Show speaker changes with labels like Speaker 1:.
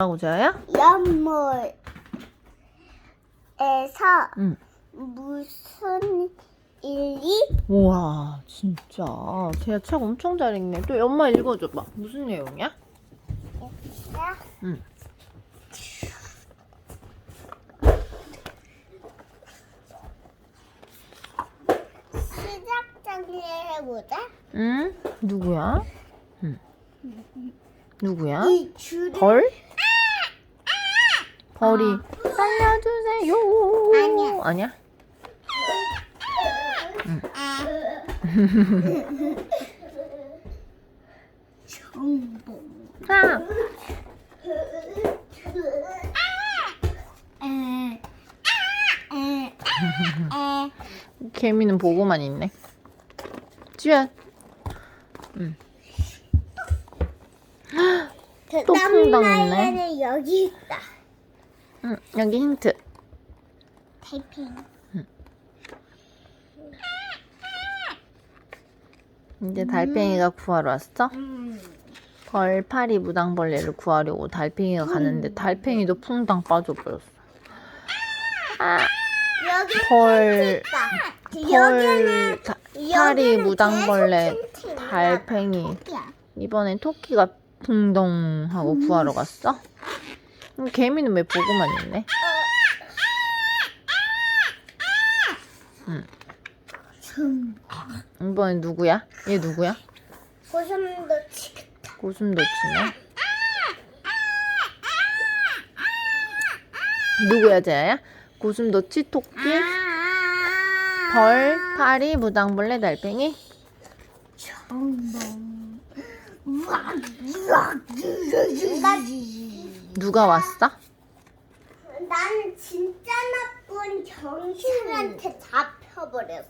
Speaker 1: 뭐라고 자야?
Speaker 2: 연물에서
Speaker 1: 응.
Speaker 2: 무슨 일이
Speaker 1: 우와 진짜 제가 책 엄청 잘 읽네. 또 엄마 읽어줘봐. 무슨 내용이야? 응.
Speaker 2: 시작장을 해보자.
Speaker 1: 응? 누구야? 응. 누구야?
Speaker 2: 이 줄이
Speaker 1: 벌? 벌이 살려주세요.
Speaker 2: 아니야.
Speaker 1: 아니야?
Speaker 2: 정보.
Speaker 1: 아,
Speaker 2: 에, 에, 에.
Speaker 1: 개미는 보고만 있네. 지연. 또 풍덩 있네.
Speaker 2: 나무나이는 여기 있다.
Speaker 1: 응, 여기 힌트.
Speaker 2: 타이핑.
Speaker 1: 이제 달팽이가 구하러 왔어?
Speaker 2: 음.
Speaker 1: 벌, 파리, 무당벌레를 구하려고 달팽이가 가는데 달팽이도 풍당 빠져버렸어. 아,
Speaker 2: 여기
Speaker 1: 벌,
Speaker 2: 있다. 여기는
Speaker 1: 벌, 다, 파리,
Speaker 2: 여기는
Speaker 1: 무당벌레. 달팽이. 이번엔 토끼가 풍덩 하고 구하러 갔어? 음, 개미는 왜 보고만 있네?
Speaker 2: 좀
Speaker 1: 이번엔 누구야? 얘 누구야?
Speaker 2: 고슴도 치겠다.
Speaker 1: 고슴도치네. 누구야, 쟤야? 고슴도치, 토끼, 벌, 파리, 무당벌레, 달팽이?
Speaker 2: 정봉.
Speaker 1: 누가 왔어?
Speaker 2: 나는 진짜 나쁜 정신한테 잡혀버렸어.